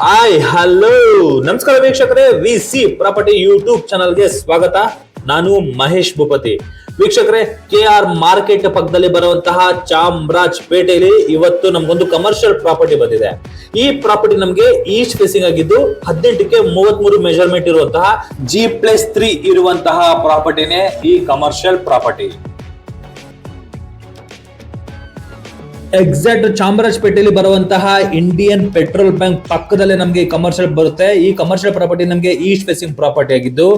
Hi hello ನಮಸ್ಕಾರ ವೀಕ್ಷಕರೇ. V C property YouTube ಚಾನಲ್ಗೆ ಸ್ವಾಗತ. ನಾನು ಮಹೇಶ್ ಭೂಪತಿ. ವೀಕ್ಷಕರೇ ಕೆ ಆರ್ ಮಾರ್ಕೆಟ್ ಪಕ್ಕದಲ್ಲಿ ಬರುವಂತಹ ಚಾಮರಾಜ್ ಪೇಟೆಯಲ್ಲಿ ಇವತ್ತು ನಮ್ಗೊಂದು ಕಮರ್ಷಿಯಲ್ ಪ್ರಾಪರ್ಟಿ ಬಂದಿದೆ. ಈ ಪ್ರಾಪರ್ಟಿ ನಮ್ಗೆ ಈಸ್ಟ್ ಫೇಸಿಂಗ್ ಆಗಿದ್ದು ಹದಿನೆಂಟಕ್ಕೆ ಮೂವತ್ಮೂರು ಮೆಜರ್ಮೆಂಟ್ ಇರುವಂತಹ ಜಿ ಪ್ಲಸ್ ತ್ರೀ ಇರುವಂತಹ ಪ್ರಾಪರ್ಟಿನೇ ಈ ಕಮರ್ಷಿಯಲ್ ಪ್ರಾಪರ್ಟಿ ಎಕ್ಸಾಕ್ಟ್ ಚಾಮರಾಜಪೇಟೆಯಲ್ಲಿ ಬರುವಂತಹ ಇಂಡಿಯನ್ ಪೆಟ್ರೋಲ್ ಬ್ಯಾಂಕ್ ಪಕ್ಕದಲ್ಲೇ ನಮಗೆ ಕಮರ್ಷಿಯಲ್ ಬರುತ್ತೆ. ಈ ಕಮರ್ಷಿಯಲ್ ಪ್ರಾಪರ್ಟಿ ನಮಗೆ ಈಸ್ಟ್ ಫೇಸಿಂಗ್ ಪ್ರಾಪರ್ಟಿ ಆಗಿದ್ದು,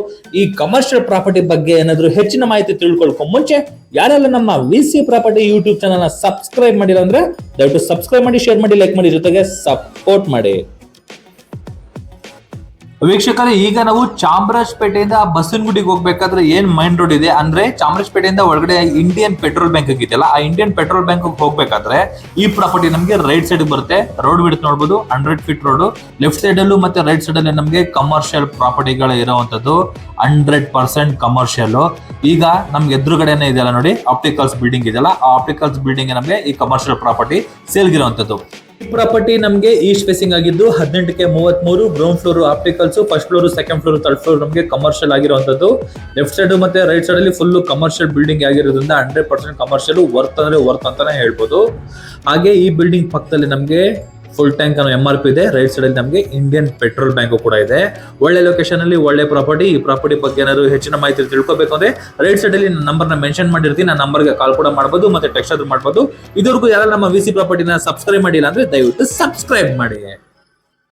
ಈ ಕಮರ್ಷಿಯಲ್ ಪ್ರಾಪರ್ಟಿ ಬಗ್ಗೆ ಏನಾದರೂ ಹೆಚ್ಚಿನ ಮಾಹಿತಿ ತಿಳ್ಕೊಳ್ಕೊಂಡು ಮುಂಚೆ ಯಾರೆಲ್ಲ ನಮ್ಮ V C property YouTube channel subscribe ಮಾಡಿಲ್ಲ ಅಂದ್ರೆ ದಯವಿಟ್ಟು ಸಬ್ಸ್ಕ್ರೈಬ್ ಮಾಡಿ ಶೇರ್ ಮಾಡಿ ಲೈಕ್ ಮಾಡಿ, ಜೊತೆಗೆ ಸಪೋರ್ಟ್ ಮಾಡಿ. ವೀಕ್ಷಕರೇ, ಈಗ ನಾವು ಚಾಮರಾಜಪೇಟೆಯಿಂದ ಬಸವನಗುಡಿಗೆ ಹೋಗ್ಬೇಕಾದ್ರೆ ಏನ್ ಮೈನ್ ರೋಡ್ ಇದೆ ಅಂದ್ರೆ ಚಾಮರಾಜಪೇಟೆಯಿಂದ ಒಳಗಡೆ ಇಂಡಿಯನ್ ಪೆಟ್ರೋಲ್ ಬ್ಯಾಂಕ್ ಆಗಿದೆಯಲ್ಲ ಆ ಇಂಡಿಯನ್ ಪೆಟ್ರೋಲ್ ಬ್ಯಾಂಕ್ ಹೋಗ್ಬೇಕಾದ್ರೆ ಈ ಪ್ರಾಪರ್ಟಿ ನಮಗೆ ರೈಟ್ ಸೈಡ್ ಬರುತ್ತೆ. ರೋಡ್ ಬಿಡ್ತು ನೋಡಬಹುದು hundred feet road left side ಅಲ್ಲೂ ಮತ್ತೆ ರೈಟ್ ಸೈಡ್ ಅಲ್ಲಿ ನಮಗೆ ಕಮರ್ಷಿಯಲ್ ಪ್ರಾಪರ್ಟಿಗಳು ಇರುವಂತದ್ದು ಹಂಡ್ರೆಡ್ ಪರ್ಸೆಂಟ್ ಕಮರ್ಷಿಯಲ್ ಈಗ ನಮ್ಗೆ ಎದುರುಗಡೆನೆ ಇದೆಯಲ್ಲ ನೋಡಿ ಆಪ್ಟಿಕಲ್ಸ್ ಬಿಲ್ಡಿಂಗ್ ಇದೆಯಲ್ಲ, ಆ ಆಪ್ಟಿಕಲ್ಸ್ ಬಿಲ್ಡಿಂಗ್ ನಮಗೆ ಈ ಕಮರ್ಷಿಯಲ್ ಪ್ರಾಪರ್ಟಿ ಸೇಲ್ಗಿರುವಂತದ್ದು ಪ್ರಾಪರ್ಟಿ ನಮಗೆ ಈಸ್ಟ್ ಫೇಸಿಂಗ್ ಆಗಿದ್ದು ಹದಿನೆಂಟಕ್ಕೆ ಮೂವತ್ಮೂರು ground floor opticals first floor second floor third floor ನಮಗೆ ಕಮರ್ಷಿಯಲ್ ಆಗಿರುವಂತದ್ದು ಲೆಫ್ಟ್ ಸೈಡ್ ಮತ್ತೆ ರೈಟ್ ಸೈಡ್ ಅಲ್ಲಿ ಫುಲ್ ಕಮರ್ಷಿಯಲ್ ಬಿಲ್ಡಿಂಗ್ ಆಗಿರೋದ್ರಿಂದ ಹಂಡ್ರೆಡ್ ಪರ್ಸೆಂಟ್ ಕಮರ್ಷಿಯಲ್ ವರ್ತ್ ಅಂದ್ರೆ ವರ್ತ್ ಅಂತಾನೆ ಹೇಳ್ಬೋದು. ಹಾಗೆ ಈ ಬಿಲ್ಡಿಂಗ್ ಪಕ್ಕದಲ್ಲಿ ನಮಗೆ ಫುಲ್ ಟ್ಯಾಂಕ್ ಅನ್ನೋ ಎಂ ಆರ್ ಪಿ ಇದೆ. ರೈಟ್ ಸೈಡ್ ಅಲ್ಲಿ ನಮಗೆ ಇಂಡಿಯನ್ ಪೆಟ್ರೋಲ್ ಬ್ಯಾಂಕ್ ಕೂಡ ಇದೆ. ಒಳ್ಳೆ ಲೊಕೇಶನ್ ಅಲ್ಲಿ ಒಳ್ಳೆ ಪ್ರಾಪರ್ಟಿ ಈ ಪ್ರಾಪರ್ಟಿ ಬಗ್ಗೆ ಏನಾದ್ರು ಹೆಚ್ಚಿನ ಮಾಹಿತಿ ತಿಳ್ಕೊಬೇಕು ಅಂದ್ರೆ ರೈಟ್ ಸೈಡ್ ಅಲ್ಲಿ ನಂಬರ್ನ ಮೆನ್ಷನ್ ಮಾಡಿರ್ತೀನಿ. ನಾನು ನಂಬರ್ಗೆ ಕಾಲ್ ಕೂಡ ಮಾಡಬಹುದು ಮತ್ತೆ ಟೆಕ್ಸ್ಟ್ ಆದ್ರೂ ಮಾಡಬಹುದು ಇದುವರೆಗೂ ಯಾರು ನಮ್ಮ ವಿ ಸಿ ಪ್ರಾಪರ್ಟಿನ ಸಬ್ಸ್ಕ್ರೈಬ್ ಮಾಡಿಲ್ಲ ಅಂದ್ರೆ ದಯವಿಟ್ಟು ಸಬ್ಸ್ಕ್ರೈಬ್ ಮಾಡಿ.